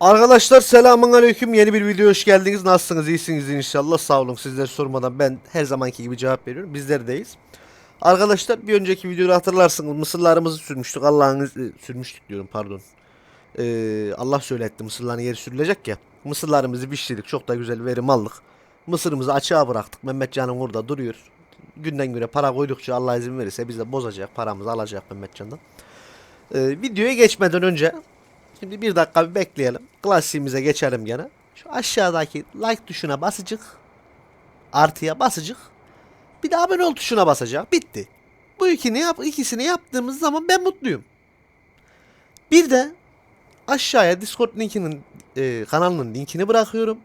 Arkadaşlar selamun aleyküm. Yeni bir video hoş geldiniz. Nasılsınız? İyisiniz inşallah. Sağ olun. Sizler sormadan ben her zamanki gibi cevap veriyorum. Bizlerdeyiz. Arkadaşlar bir önceki videoda hatırlarsınız mısırlarımızı sürmüştük. Allah'ın sürmüştük diyorum pardon. Ee, Allah söyletti mısırların yeri sürülecek ya. Mısırlarımızı pişirdik. Çok da güzel verim aldık. Mısırımızı açığa bıraktık. Mehmet Can'ın orada duruyor. Günden güne para koydukça Allah izin verirse biz de bozacak. Paramızı alacak Mehmet Can'dan. Ee, videoya geçmeden önce Şimdi bir dakika bir bekleyelim. Klasiğimize geçelim gene. Şu aşağıdaki like tuşuna basıcık. Artıya basıcık. Bir de abone ol tuşuna basacak. Bitti. Bu ikini yap, ikisini yaptığımız zaman ben mutluyum. Bir de aşağıya Discord linkinin e, kanalının linkini bırakıyorum.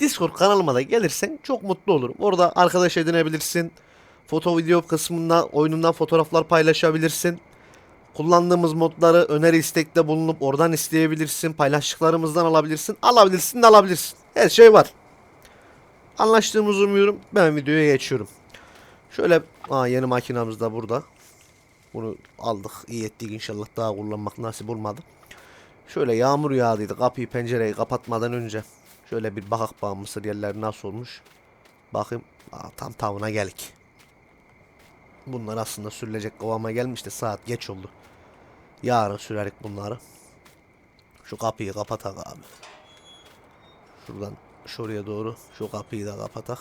Discord kanalıma da gelirsen çok mutlu olurum. Orada arkadaş edinebilirsin. Foto video kısmında oyunundan fotoğraflar paylaşabilirsin. Kullandığımız modları öneri istekte bulunup oradan isteyebilirsin. Paylaştıklarımızdan alabilirsin. Alabilirsin de alabilirsin. Her şey var. Anlaştığımızı umuyorum. Ben videoya geçiyorum. Şöyle aa, yeni makinamız da burada. Bunu aldık. iyi ettik inşallah daha kullanmak nasip olmadı. Şöyle yağmur yağdıydı. Kapıyı pencereyi kapatmadan önce. Şöyle bir bakak bakalım mısır yerleri nasıl olmuş. Bakayım. Aa, tam tavına geldik. Bunlar aslında sürülecek kıvama gelmişti. Saat geç oldu. Yarın sürerik bunları. Şu kapıyı kapatak abi. Şuradan şuraya doğru şu kapıyı da kapatak.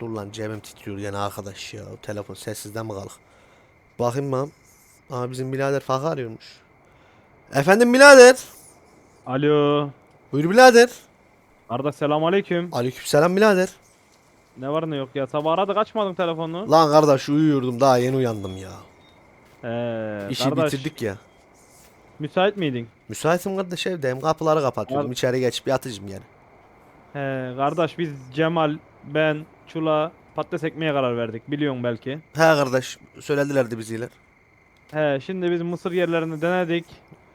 Dur lan cebim titriyor yine arkadaş ya. O telefon sessizden mi kalk? Bakayım ben. Aa bizim birader Fakı arıyormuş. Efendim birader. Alo. Buyur birader. Arda selamun aleyküm. Aleykümselam birader. Ne var ne yok ya. Sabah aradık açmadın telefonunu. Lan kardeş uyuyordum daha yeni uyandım ya. Ee, İşi kardeş, bitirdik ya. Müsait miydin? Müsaitim kardeş evdeyim. Kapıları kapatıyorum. Abi- İçeri geçip yatacağım yani. He, kardeş biz Cemal, ben, Çula patates ekmeye karar verdik. Biliyorsun belki. He kardeş söyledilerdi biziler. He, şimdi biz mısır yerlerini denedik.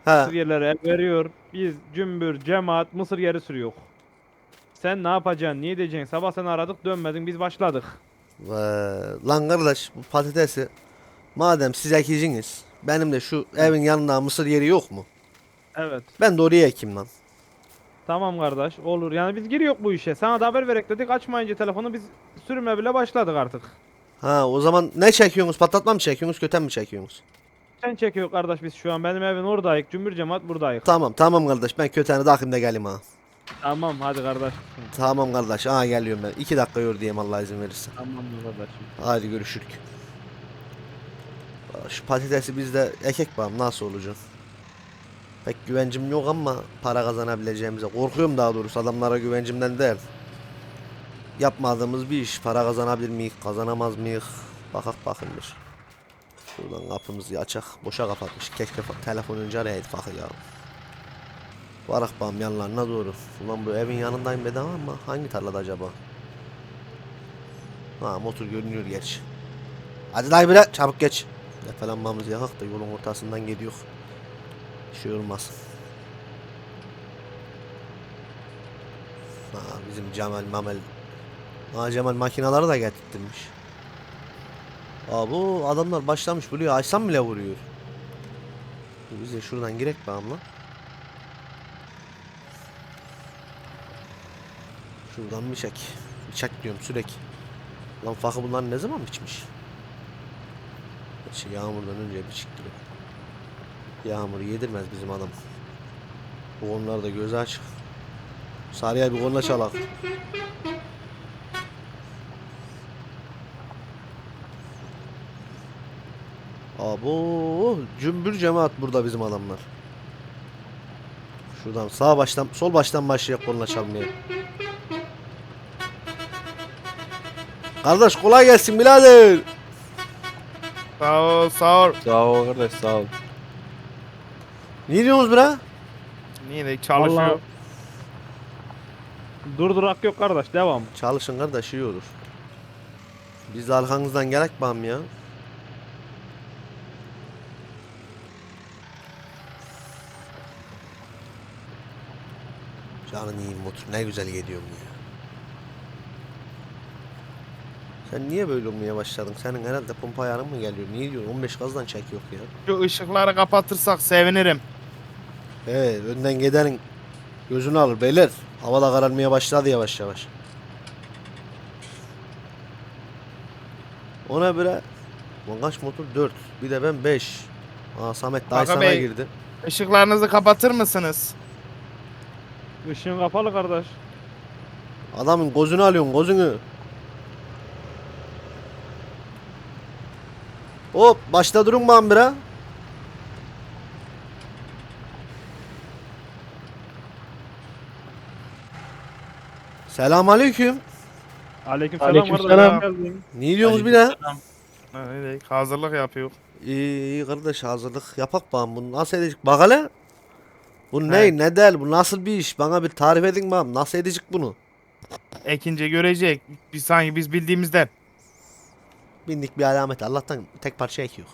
Mısır He. yerleri el veriyor. Biz cümbür, cemaat mısır yeri sürüyor. Sen ne yapacaksın? Niye diyeceksin? Sabah seni aradık dönmedin biz başladık. Ve, lan kardeş bu patatesi madem siz ekiciniz benim de şu evin yanında mısır yeri yok mu? Evet. Ben de oraya ekeyim lan. Tamam kardeş olur. Yani biz giriyor bu işe. Sana da haber verek dedik. Açmayınca telefonu biz sürüme bile başladık artık. Ha o zaman ne çekiyorsunuz? Patlatma mı çekiyorsunuz? Köten mi çekiyorsunuz? Sen çekiyor kardeş biz şu an. Benim evin oradayız. Cümbür cemaat buradayız. Tamam tamam kardeş ben köteni takayım da geleyim ha. Tamam hadi kardeş. Tamam kardeş ha geliyorum ben. İki dakika yor diyeyim Allah izin verirse. Tamam kardeşim. Hadi görüşürük. Şu patatesi bizde ekek bağım nasıl olacak? Pek güvencim yok ama para kazanabileceğimize korkuyorum daha doğrusu adamlara güvencimden değil. Yapmadığımız bir iş para kazanabilir miyiz kazanamaz mıyız? Bakak bakın bir. Şuradan kapımızı açak boşa kapatmış keşke telefon önce arayaydık bakı ya. Varak bağım yanlarına doğru. Ulan bu evin yanındayım bedava ama hangi tarlada acaba? Ha motor görünüyor geç. Hadi dayı bire çabuk geç. Defalanmamız yakak da yolun ortasından gidiyor. Şey olmasın. Ha bizim Cemal Mamel. Ha Cemal makinaları da getirtmiş. Aa bu adamlar başlamış buluyor. Açsam bile vuruyor. Biz de şuradan girek bağımla. Şuradan bir çek. Bıçak diyorum sürekli. Lan fakı bunlar ne zaman biçmiş? Şey yağmurdan önce biçikti. Yağmuru yedirmez bizim adam. Bu konularda gözü açık. Sarıya bir konuda çalak. Abo cümbür cemaat burada bizim adamlar. Şuradan sağ baştan sol baştan başlayak konuda çalmaya. Kardeş kolay gelsin birader. Sağ ol, sağ ol. Sağ ol kardeş sağ ol. Ne diyorsunuz bira? Niye de çalışıyor? Vallahi- Durdurak yok kardeş devam. Çalışın kardeş iyi olur. Biz de arkanızdan gerek bağım ya. Canın iyi motor ne güzel gidiyorum ya. Sen niye böyle olmaya başladın? Senin herhalde pompa ayarın mı geliyor? Niye diyorsun? 15 gazdan çekiyor ya. Şu ışıkları kapatırsak sevinirim. Evet önden giderin Gözünü alır beyler. Hava da kararmaya başladı yavaş yavaş. Ona bire kaç motor? 4. Bir de ben 5. Aa Samet daha sana Bey. girdi. Işıklarınızı kapatır mısınız? Işığın kapalı kardeş. Adamın gözünü alıyorsun gözünü. Hop başta durun bana bire. Selam aleyküm. Aleykümselam Aleykümselam. kardeş. hoş geldin. Ne diyorsunuz bir de? Öyle hazırlık yapıyor. İyi, iyi kardeş hazırlık yapak bana bunu nasıl edecek bak hele. Bu ne Evet. ne del bu nasıl bir iş bana bir tarif edin bakalım nasıl edecek bunu. Ekince görecek. Biz sanki biz bildiğimizden. Bindik bir alamet Allah'tan tek parça ek yok.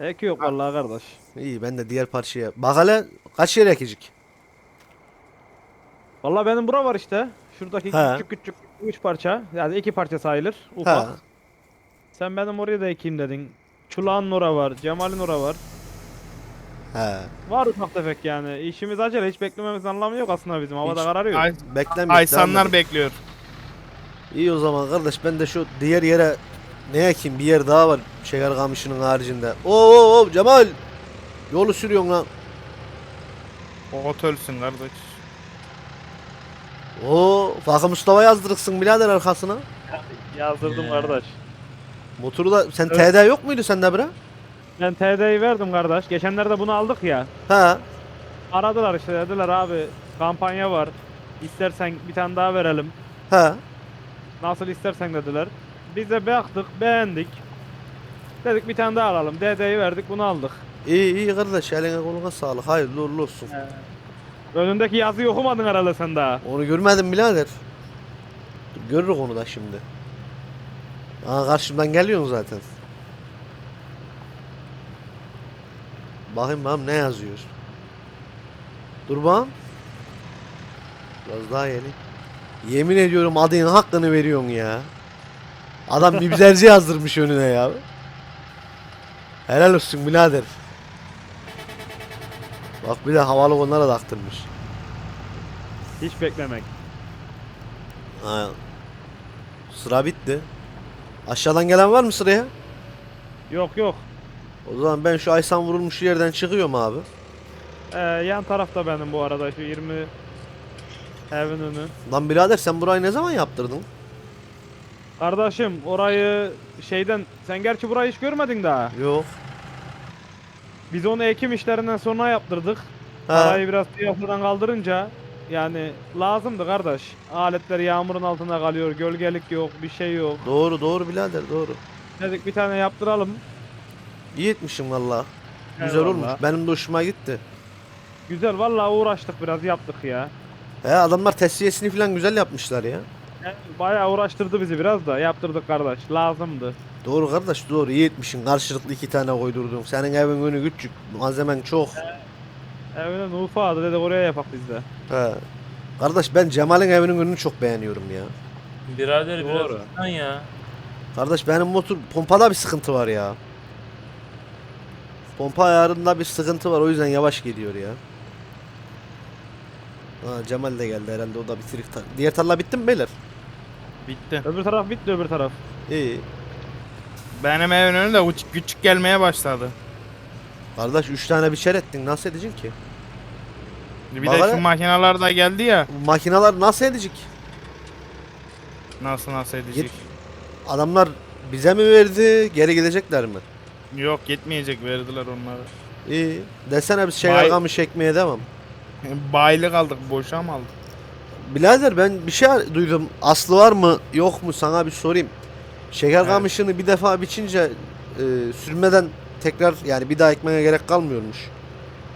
Ek yok vallahi kardeş. İyi ben de diğer parçaya bak hele kaç yere ekecek. Vallahi benim bura var işte. Şuradaki He. küçük küçük üç parça. Yani iki parça sayılır. Ufak. Ha. Sen benim oraya da ekeyim dedin. Çulağın ora var. Cemal'in ora var. He. Var ufak tefek yani. İşimiz acele. Hiç beklememizin anlamı yok aslında bizim. Havada Hiç- kararıyor. Ay, Beklen Aysanlar bekliyor. İyi o zaman kardeş ben de şu diğer yere ne ekeyim bir yer daha var şeker kamışının haricinde. Oo, oo, oo, Cemal. Yolu sürüyorsun lan. O otölsün kardeş. Oo, Fakı Mustafa yazdırırsın birader arkasına. Yazdırdım kardeş. Motoru da sen Evet. TD yok muydu sende bre? Ben TD'yi verdim kardeş. Geçenlerde bunu aldık ya. Ha. Aradılar işte dediler abi kampanya var. İstersen bir tane daha verelim. Ha. Nasıl istersen dediler. Biz de baktık beğendik. Dedik bir tane daha alalım. DD'yi verdik bunu aldık. İyi iyi kardeş eline koluna sağlık. Hayırlı uğurlu olsun. Önündeki yazıyı okumadın herhalde sen daha. Onu görmedim birader. Dur, Görürük onu da şimdi. Aa karşımdan geliyorsun zaten. Bakayım bakalım ne yazıyor. Dur bakalım. Biraz daha yeni. Yemin ediyorum adının hakkını veriyorsun ya. Adam bibzerci yazdırmış önüne ya. Helal olsun birader. Bak bir de havalı onlara da aktırmış. Hiç beklemek. Ha. Sıra bitti. Aşağıdan gelen var mı sıraya? Yok yok. O zaman ben şu Aysan vurulmuş yerden çıkıyorum abi. Ee, yan tarafta benim bu arada şu 20 evin önü. Lan birader sen burayı ne zaman yaptırdın? Kardeşim orayı şeyden sen gerçi burayı hiç görmedin daha. Yok. Biz onu ekim işlerinden sonra yaptırdık. Ha. Parayı biraz piyasadan kaldırınca yani lazımdı kardeş. Aletler yağmurun altında kalıyor, gölgelik yok, bir şey yok. Doğru doğru birader doğru. Dedik bir tane yaptıralım. İyi etmişim valla. Güzel Eyvallah. olmuş. Benim de hoşuma gitti. Güzel vallahi uğraştık biraz yaptık ya. He adamlar tesviyesini falan güzel yapmışlar ya. Yani Bayağı uğraştırdı bizi biraz da yaptırdık kardeş. Lazımdı. Doğru kardeş doğru iyi etmişsin. Karşılıklı iki tane koydurdun. Senin evin önü küçük. Malzemen çok. Evine ufadı dedi oraya yapak biz de. He. Kardeş ben Cemal'in evinin önünü çok beğeniyorum ya. Birader biraz Doğru. lan ya. Kardeş benim motor pompada bir sıkıntı var ya. Pompa ayarında bir sıkıntı var o yüzden yavaş geliyor ya. Ha, Cemal de geldi herhalde o da bitirik. tar- Diğer tarla bitti mi beyler? Bitti. Öbür taraf bitti öbür taraf. İyi. Benim evin önü de küçük, küçük gelmeye başladı. Kardeş 3 tane biçer ettin nasıl edeceksin ki? Bir Bak de şu makineler da geldi ya. Bu makineler nasıl edecek? Nasıl nasıl edecek? Git. Adamlar bize mi verdi geri gidecekler mi? Yok gitmeyecek verdiler onları. İyi. Desene biz şey Vay. argamış ekmeye devam. Baylık aldık boşa mı aldık? Birader ben bir şey duydum. Aslı var mı yok mu sana bir sorayım. Şeker Evet. kamışını bir defa biçince e, sürmeden tekrar yani bir daha ekmeye gerek kalmıyormuş.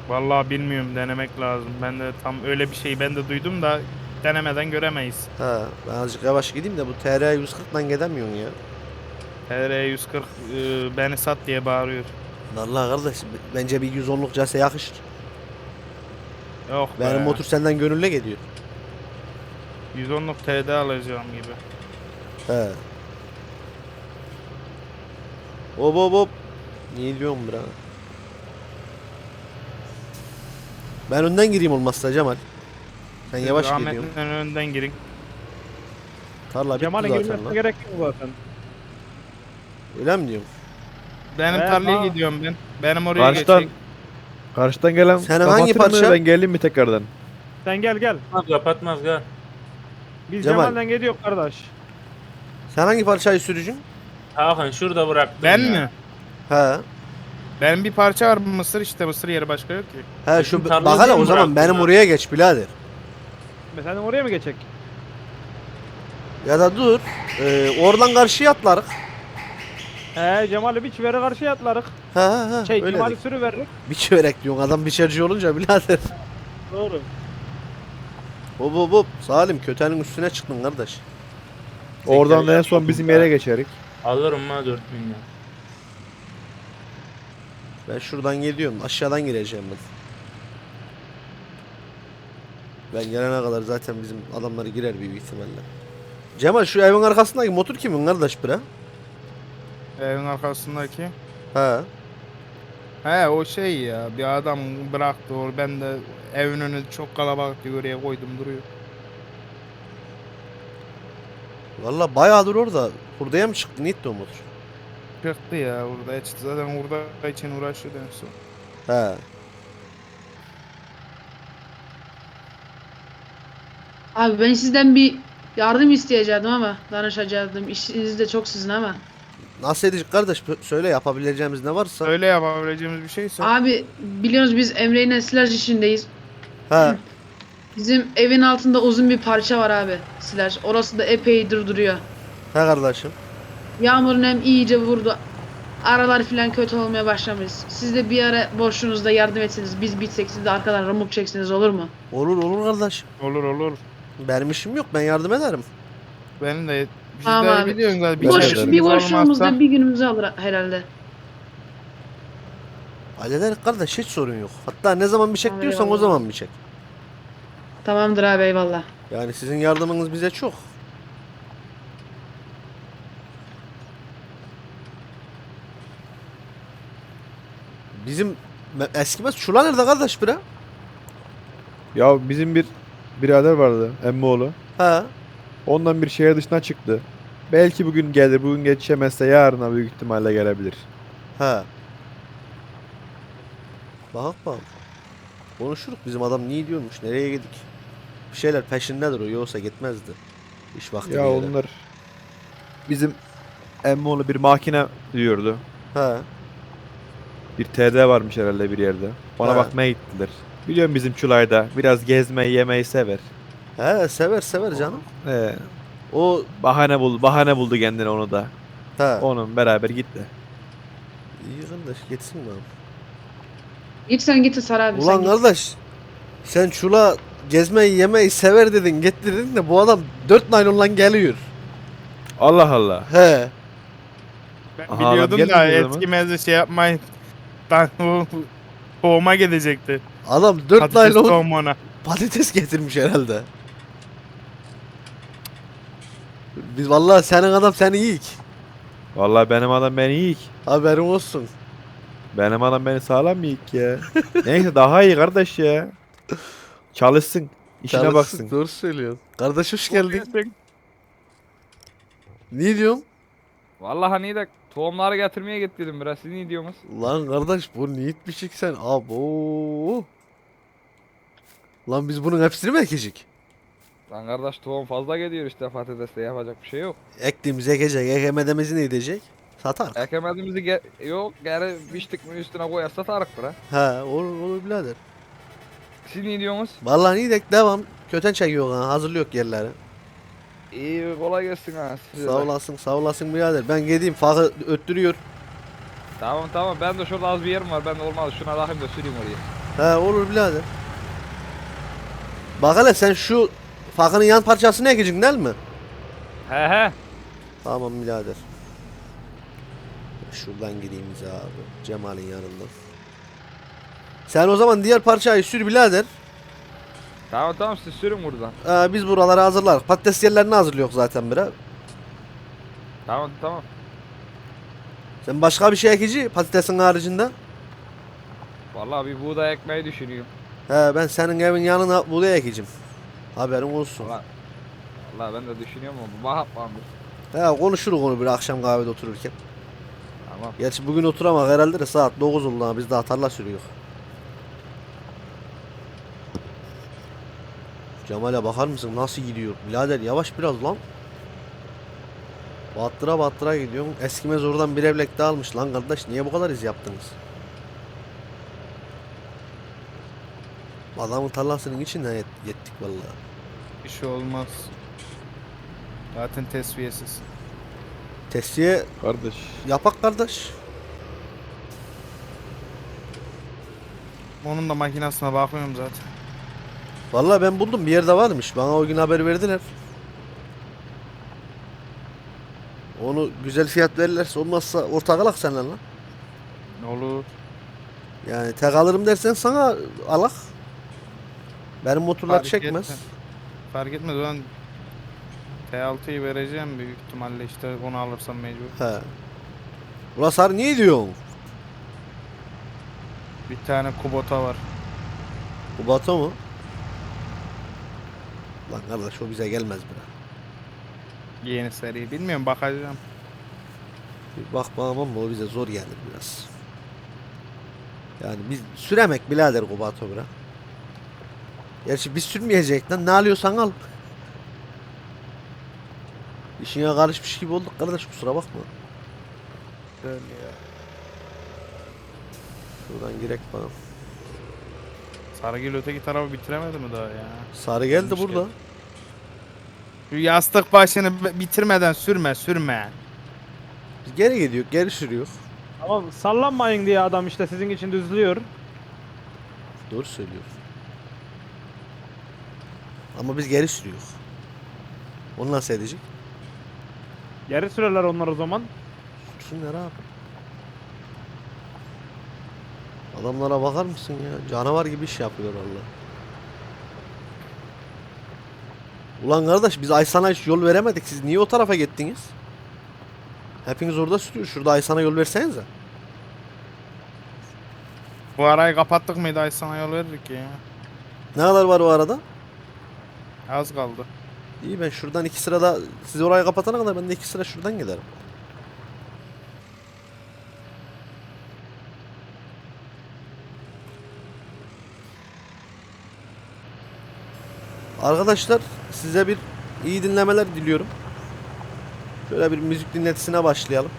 Vallahi bilmiyorum denemek lazım. Ben de tam öyle bir şey ben de duydum da denemeden göremeyiz. Ha, ben azıcık yavaş gideyim de bu TR 140'dan gidemiyorsun ya. TR 140 e, beni sat diye bağırıyor. Vallahi kardeş bence bir 110'luk case yakışır. Yok Benim be. motor senden gönülle geliyor. 110'luk TD alacağım gibi. He. Hop hop hop. Niye diyorsun bira? Ben önden gireyim olmazsa Cemal. Ben Siz yavaş Ahmet'in gidiyorum. önünden girin. Tarla bitti Cemal'in zaten girmesine lan. gerek yok zaten. Öyle mi diyorsun? Benim Evet, tarlaya ha. gidiyorum ben. Benim oraya Karşıdan geçecek. karşıdan gelen Senin hangi kapatır mı, parça? Ben geleyim mi tekrardan? Sen gel gel. Kapatmaz kapatmaz gel. Biz Cemal. Cemal'den gidiyor kardeş. Sen hangi parçayı sürücün? Hakan şurada bıraktım Ben ya. mi? He. Benim bir parça var mısır işte mısır yeri başka yok ki. He şu tarlayı bak hele değil o zaman bıraktın benim ha? oraya geç birader. Be Sen oraya mı geçecek? Ya da dur. Ee, oradan karşıya atlarız. He Cemal'i bir çivere karşı atlarık. He he he. Şey öyle Cemal'i dik. sürü veririk. Bir çörek diyorsun adam biçerci olunca birader. Doğru. Hop hop hop. Salim kötenin üstüne çıktın kardeş. Oradan da en son bizim yere geçerik. Alırım ha 4 milyon. Ben şuradan gidiyorum. Aşağıdan gireceğim ben. Ben gelene kadar zaten bizim adamları girer büyük ihtimalle. Cemal şu evin arkasındaki motor kimin kardeş bre? Evin arkasındaki. He. He o şey ya bir adam bıraktı or ben de evin önü çok kalabalık diye oraya koydum duruyor. Valla bayağıdır orada. Hurdaya mı çıktı? Neydi o motor? Çıktı ya orada işte zaten orada için uğraşıyordu en son. He. Abi ben sizden bir yardım isteyecektim ama danışacaktım. İşiniz de çok sizin ama. Nasıl edecek kardeş? Söyle yapabileceğimiz ne varsa. Öyle yapabileceğimiz bir şeyse. Abi biliyoruz biz Emre ile silaj işindeyiz. He. Bizim evin altında uzun bir parça var abi silaj. Orası da epeydir duruyor. He kardeşim. Yağmurun hem iyice vurdu. Aralar filan kötü olmaya başlamış. Siz de bir ara boşluğunuzda yardım etseniz biz bitsek siz de arkadan ramuk çekseniz olur mu? Olur olur kardeş. Olur olur. Benim işim yok. Ben yardım ederim. Benim de biz Tamam de abi. biliyorsun galiba. Boş, bir olmazsa- boşluğumuzda bir günümüzü alır herhalde. Hallederiz kardeş hiç sorun yok. Hatta ne zaman bir çek diyorsan o eyvallah. zaman bir çek. Tamamdır abi eyvallah. Yani sizin yardımınız bize çok. Bizim me- eskimez Çula nerede kardeş bre? Ya bizim bir birader vardı emmoğlu. Ha. Ondan bir şehir dışına çıktı. Belki bugün gelir. Bugün geçemezse yarına büyük ihtimalle gelebilir. Ha. Bak bak. Konuşuruk bizim adam niye diyormuş nereye gidik? Bir şeyler peşindedir o yoksa gitmezdi. İş vakti Ya bir yere. onlar bizim emmoğlu bir makine diyordu. Ha. Bir TD varmış herhalde bir yerde. Bana Ha. bakmaya gittiler. Biliyorum bizim Çulay'da biraz gezmeyi yemeyi sever. He sever sever canım. Ee, O bahane buldu, bahane buldu kendine onu da. ha. Onun beraber gitti. İyi kardeş gitsin abi? Git sen git Sar abi. sen Ulan git. kardeş sen çula gezmeyi yemeyi sever dedin getirdin de bu adam dört naylonla geliyor. Allah Allah. He. Ben Aha, adam biliyordum da zaman. eskimezde şey yapmayın. Ben o tohuma gidecekti. Adam dört Patates naylon tohumuna. patates getirmiş herhalde. Biz vallahi senin adam seni yiyik. Vallahi benim adam beni yiyik. Haberin olsun. Benim adam beni sağlam yiyik ya. Neyse daha iyi kardeş ya. Çalışsın. işine Çalışsın, baksın. Doğru söylüyorsun. Kardeş hoş geldin. Ne diyorsun? Vallahi hani de tohumları getirmeye gittim biraz. Siz ne diyorsunuz? Lan kardeş bu ne itmişik sen? Abo. Lan biz bunun hepsini mi ekecek? Lan kardeş tohum fazla gidiyor işte patateste yapacak bir şey yok. Ektiğimiz ekecek, ekemediğimizi ne edecek? Satar. Ekemediğimizi ge- yok geri biçtik mi üstüne koyarsa tarıktır ha. He olur olur birader. Siz ne diyorsunuz? Vallahi iyi de devam. Köten çekiyor ha hazırlıyor yerleri. İyi kolay gelsin ha. size Sağ de. olasın sağ olasın birader. Ben gideyim fakı öttürüyor. Tamam tamam ben de şurada az bir yerim var. Ben de olmaz şuna bakayım da süreyim oraya. He olur birader. Bak hele sen şu fakının yan parçasını ekeceksin değil mi? He he. Tamam birader. Şuradan gideyim abi. Cemal'in yanından. Sen o zaman diğer parçayı sür birader. Tamam tamam siz sürün buradan. Ee, biz buraları hazırlar. Patates yerlerini hazırlıyor zaten bira. Tamam tamam. Sen başka bir şey ekici patatesin haricinde. Vallahi bir buğday ekmeği düşünüyorum. He ben senin evin yanına buğday ekeceğim. Haberin olsun. Valla Valla ben de düşünüyorum ama bu mahaplandır. He konuşuruz onu bir akşam kahvede otururken. Tamam. Gerçi bugün oturamak herhalde de saat 9 oldu ha biz daha tarla sürüyor. Cemal'e bakar mısın nasıl gidiyor? Birader yavaş biraz lan. Battıra battıra gidiyorsun. Eskimez oradan bir evlek daha almış lan kardeş. Niye bu kadar iz yaptınız? Adamın tarlasının içinden yet- yettik vallahi. Bir şey olmaz. Zaten tesviyesiz. Testiye Kardeş. yapak kardeş. Onun da makinesine bakıyorum zaten. Vallahi ben buldum bir yerde varmış. Bana o gün haber verdiler. Onu güzel fiyat verirlerse olmazsa ortak alak seninle lan. Ne olur. Yani tek alırım dersen sana alak. Benim motorlar Fark çekmez. etmez. Fark etmez o an T6'yı vereceğim büyük ihtimalle işte onu alırsam mecbur. He. Ulan sarı niye diyorsun? Bir tane Kubota var. Bu Batu mu? Lan kardeş o bize gelmez bile. Yeni seri. Bilmiyorum bakacağım. Bir bak bakalım ama o bize zor gelir biraz. Yani biz süremek birader Kubato bira. Gerçi biz sürmeyecek lan ne alıyorsan al. İşine karışmış gibi olduk kardeş kusura bakma. Güzel ya. Şuradan girek bakalım. Sarıgül öteki tarafı bitiremedi mi daha ya? Sarı geldi Gelmiş burada. geldi. Şu yastık başını bitirmeden sürme sürme. Biz geri gidiyor geri sürüyor. Tamam sallanmayın diye adam işte sizin için düzlüyor. Doğru söylüyor. Ama biz geri sürüyor. Onu nasıl edecek? Geri sürerler onlar o zaman. Sürsünler abi. Adamlara bakar mısın ya? Canavar gibi iş yapıyorlar Allah. Ulan kardeş biz Aysan'a hiç yol veremedik. Siz niye o tarafa gittiniz? Hepiniz orada sürüyor. Şurada Aysan'a yol versenize. Bu arayı kapattık mıydı ay sana yol verirdik ya. Ne kadar var o arada? Az kaldı. İyi ben şuradan iki sırada siz orayı kapatana kadar ben de iki sıra şuradan giderim. Arkadaşlar size bir iyi dinlemeler diliyorum. Şöyle bir müzik dinletisine başlayalım.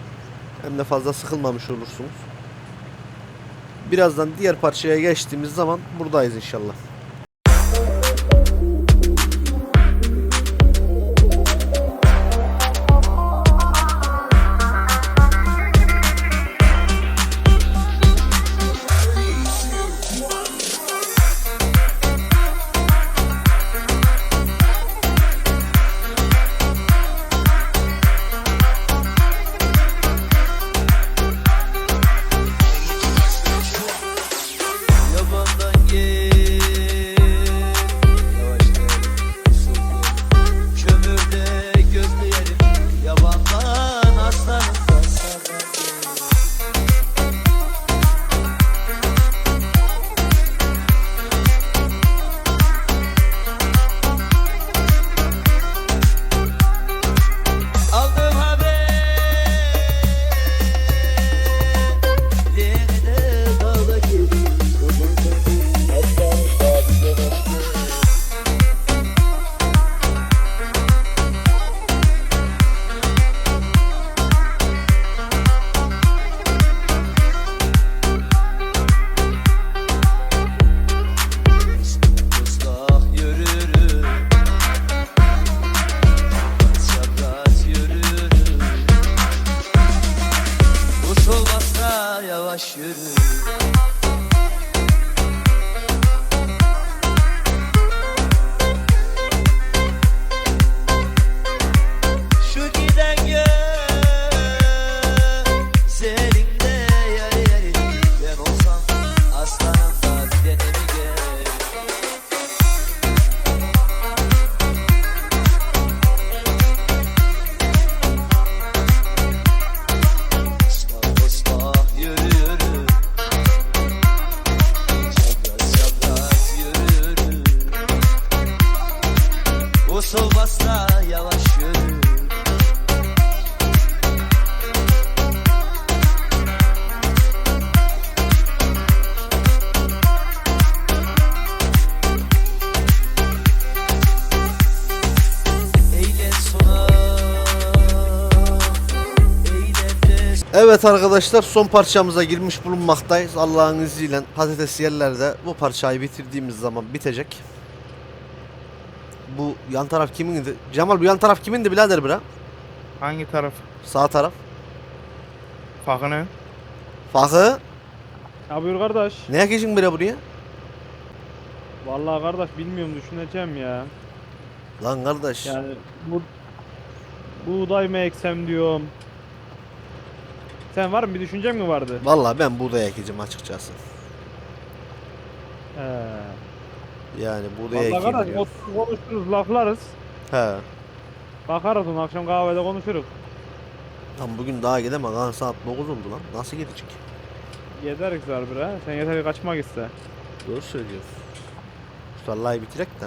Hem de fazla sıkılmamış olursunuz. Birazdan diğer parçaya geçtiğimiz zaman buradayız inşallah. Evet arkadaşlar son parçamıza girmiş bulunmaktayız. Allah'ın izniyle patates yerlerde bu parçayı bitirdiğimiz zaman bitecek. Bu yan taraf kimindi? Cemal bu yan taraf kimindi birader bira? Hangi taraf? Sağ taraf. Fakını. Fakı. Ya buyur kardeş. Ne yakışın bira buraya? Vallahi kardeş bilmiyorum düşüneceğim ya. Lan kardeş. Yani bu buğday mı eksem diyorum. Sen var mı bir düşüncen mi vardı? Vallahi ben buğday ekeceğim açıkçası. He. Yani buğday Vallahi ekeyim kardeş diyor. oturup konuşuruz laflarız. He. Bakarız onu akşam kahvede konuşuruz. Lan bugün daha gidemem. Lan saat 9 oldu lan. Nasıl gidecek? Yederiz bir ha. Sen yeter ki kaçmak iste. Doğru söylüyorsun. Şu tarlayı bitirek de.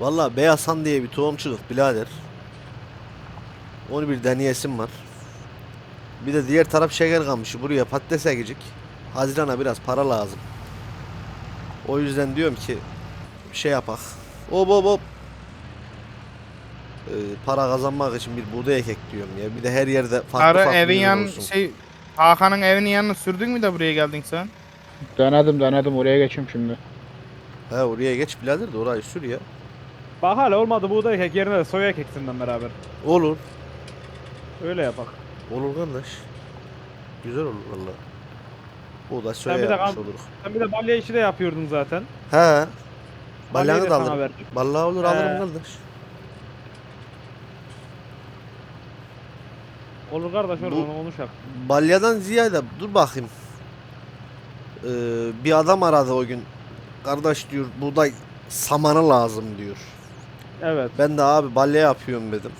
Valla Beyazhan diye bir tohumçuluk birader. Onu bir deneyesim var. Bir de diğer taraf şeker kamışı. Buraya patates ekecek. Haziran'a biraz para lazım. O yüzden diyorum ki şey yapak. Hop hop hop. Ee, para kazanmak için bir buğday ekek diyorum ya. Bir de her yerde farklı Sarı farklı evin yan olsun. şey Hakan'ın evinin yanına sürdün mü de buraya geldin sen? Denedim denedim oraya geçeyim şimdi. He oraya geç birader de orayı sür ya. Bak hala olmadı buğday kek yerine de soya keksinden beraber. Olur. Öyle yapak. Olur kardeş. Güzel olur valla. Bu da Sen bir de yapmış kan- oluruz. Sen bir de balya işi de yapıyordun zaten. He. Balyanı da alırım. Vallahi olur He. alırım kardeş. Olur kardeş orada Bu- onu konuşak. Balyadan ziyade dur bakayım. Ee, bir adam aradı o gün. Kardeş diyor buğday samanı lazım diyor. Evet. Ben de abi balya yapıyorum dedim.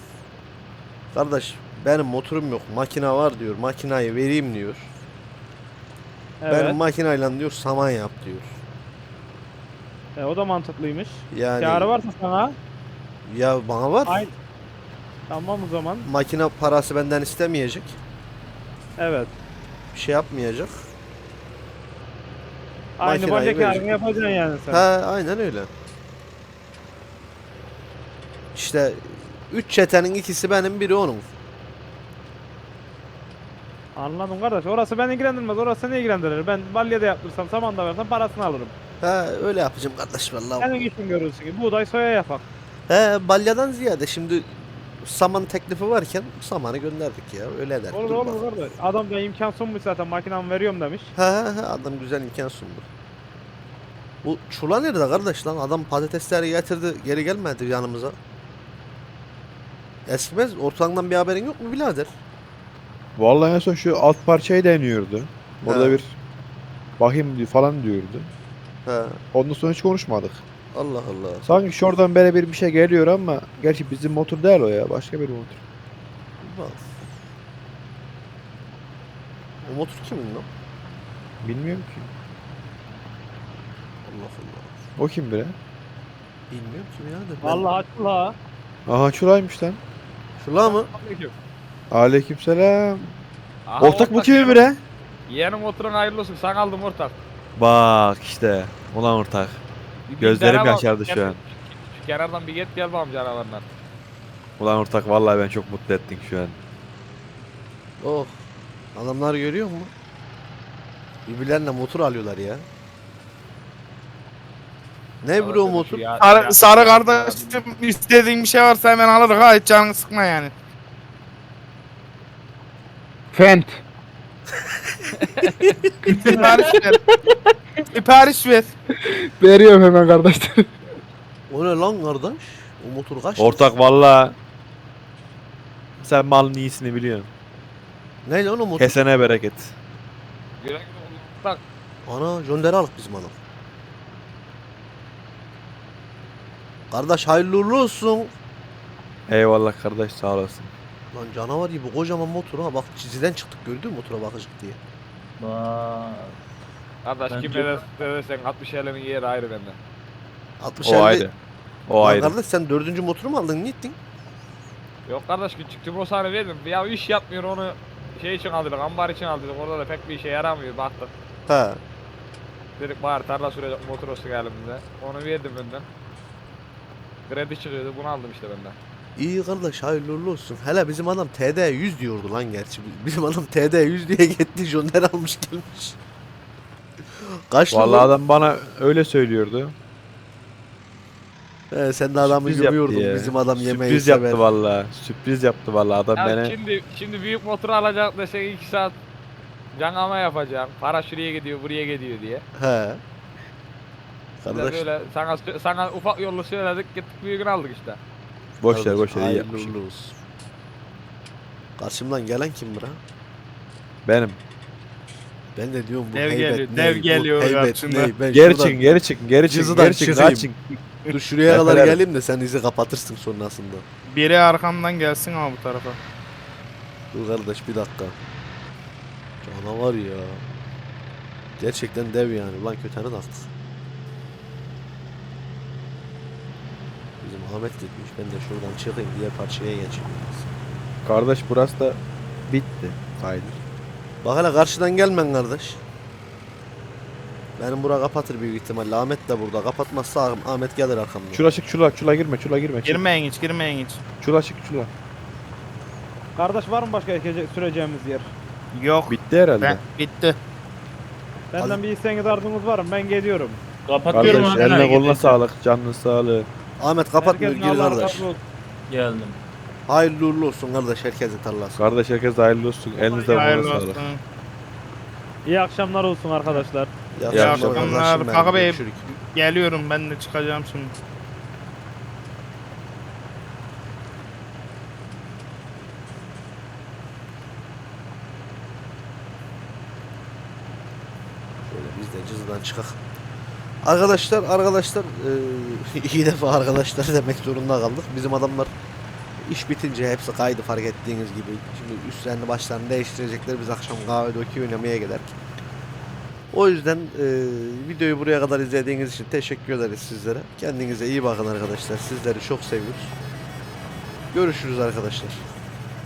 Kardeş benim motorum yok. Makine var diyor. Makinayı vereyim diyor. Evet. Benim makinayla diyor saman yap diyor. E, o da mantıklıymış. Yani Kârı varsa sana. ya bana var. Aynı. Tamam o zaman. Makine parası benden istemeyecek. Evet. Bir şey yapmayacak. Aynı kârını verecek. yapacaksın yani sen. He aynen öyle. İşte üç çetenin ikisi benim biri onun. Anladım kardeş. Orası beni ilgilendirmez. Orası seni ilgilendirir. Ben balya da yaptırsam, saman da versem parasını alırım. He öyle yapacağım kardeş vallahi. Senin işin görülsün ki. Buğday soya yapak. He balyadan ziyade şimdi saman teklifi varken samanı gönderdik ya öyle eder. Olur Dur olur kardeş. Adam da imkan sunmuş zaten makinamı veriyorum demiş. He he he adam güzel imkan sundu. Bu çula nerede kardeş lan? Adam patatesleri getirdi geri gelmedi yanımıza. Eskimez ortadan bir haberin yok mu birader? Vallahi en son şu alt parçayı deniyordu. Orada He. bir bakayım falan diyordu. He Ondan sonra hiç konuşmadık. Allah Allah. Sanki şuradan böyle bir bir şey geliyor ama gerçi bizim motor değil o ya. Başka bir motor. Bak. O motor kimin lan? Bilmiyorum ki. Allah Allah. O kim bre? Bilmiyorum ki birader. Ben- Vallahi açıl ha. Aha şuraymış lan. Şula mı? Aleykümselam. Aha, Ortak bu kimin bre? Yeğenim oturun hayırlı olsun. Sen aldım ortak. Bak işte. Ulan ortak. Bir- Gözlerim bak, yaşardı şu an. Şu kenardan bir git gel bakalım canavarlar. Ulan ortak vallahi ben çok mutlu ettin şu an. Oh. Adamlar görüyor mu? Birbirlerine motor alıyorlar ya. Ne bro motor? Ya- Sarı, sarı kardeşim istediğin bir şey varsa hemen alırız ha hiç canını sıkma yani. Fent. Sipariş ver. Sipariş ver. Veriyorum hemen kardeşler. O ne lan kardeş? O motor kaç? Ortak vallahi. Sen malın iyisini biliyorsun. Ne lan o motor? Kesene bereket. Ortak. Ana Jönder'i alık bizim adam. Kardeş hayırlı uğurlu olsun. Eyvallah kardeş sağ olasın. Lan canavar gibi kocaman motor ha bak çiziden çıktık gördün mü motora bakacak diye. Vay. Kardeş Ben kim ne dersen 60 elinin yeri ayrı benden. 60 O ayrı. O ayrı. Kardeş sen dördüncü motoru mu aldın? Ne ettin? Yok kardeş küçük Timursan'ı verdim. Ya iş yapmıyor onu şey için aldık, ambar için aldık. Orada da pek bir işe yaramıyor baktık. Ha. Dedik bari tarla sürecek motor olsun elimizde. Onu verdim önden. Kredi çıkıyordu bunu aldım işte benden. İyi kardeş hayırlı olsun. Hele bizim adam TD 100 diyordu lan gerçi. Bizim adam TD 100 diye gitti Jonder almış gelmiş. Kaç Vallahi adam bana öyle söylüyordu. He, sen de adamı Sürpriz yaptı gömüyordun. Bizim adam yemeği Sürpriz sever. yaptı vallahi. Sürpriz yaptı vallahi adam Ya beni. şimdi şimdi büyük motoru alacak desek 2 saat cangama yapacağım. Para şuraya gidiyor, buraya gidiyor diye. He. Biz de Kardeş. böyle sana sana ufak yolu söyledik, gittik büyüğünü aldık işte. Boş ver boş ver iyi hayırlı yapmışım. uğurlu olsun. Karşımdan gelen kim bura? Benim. Ben de diyorum bu Dev heybet geliyor, ne, dev bu geliyor heybet karşımda. ne? Ben Geri şuradan- çıkın geri çıkın geri çıkın Cızıdan geri çıkın çıkayım. kaçın. Dur şuraya kadar Tepelerim. geleyim de sen izi kapatırsın sonrasında. Biri arkamdan gelsin ama bu tarafa. Dur kardeş bir dakika. Canavar ya. Gerçekten dev yani. Ulan kötene taktık. Bizim Ahmet gitmiş. Ben de şuradan çıkayım diğer parçaya geçeyim. Kardeş burası da bitti. Sayılır. Bak hele karşıdan gelmen kardeş. Benim bura kapatır büyük ihtimalle. Ahmet de burada. Kapatmazsa Ah- Ahmet gelir arkamdan. Çula çık çula çula girme çula girme. Çık. Girmeyin hiç girmeyin hiç. Çula çık çula. Kardeş var mı başka süreceğimiz yer? Yok. Bitti herhalde. Ben, bitti. Benden Hadi. bir isteğiniz arzunuz var mı? Ben geliyorum. Kapatıyorum Kardeş abi. eline koluna sağlık. Canın sağlığı. Ahmet kapatmıyor. Gir kardeş. Geldim. Hayırlı uğurlu olsun kardeş. Herkesin tarlası. Kardeş herkes hayırlı olsun. Elinize Hayırlı olsun. sağlık. İyi akşamlar olsun arkadaşlar. İyi İyi akşamlar akşamlar. kardeşim benim. Kanka Bey. Görüşürük. Geliyorum ben de çıkacağım şimdi. Şöyle biz de cızıdan çıkak. Arkadaşlar arkadaşlar eee iyi defa arkadaşlar demek zorunda kaldık. Bizim adamlar iş bitince hepsi kaydı fark ettiğiniz gibi. Şimdi üstlerini başlarını değiştirecekler. Biz akşam kahvede okey oynamaya gider. O yüzden eee, videoyu buraya kadar izlediğiniz için teşekkür ederiz sizlere. Kendinize iyi bakın arkadaşlar. Sizleri çok seviyoruz. Görüşürüz arkadaşlar.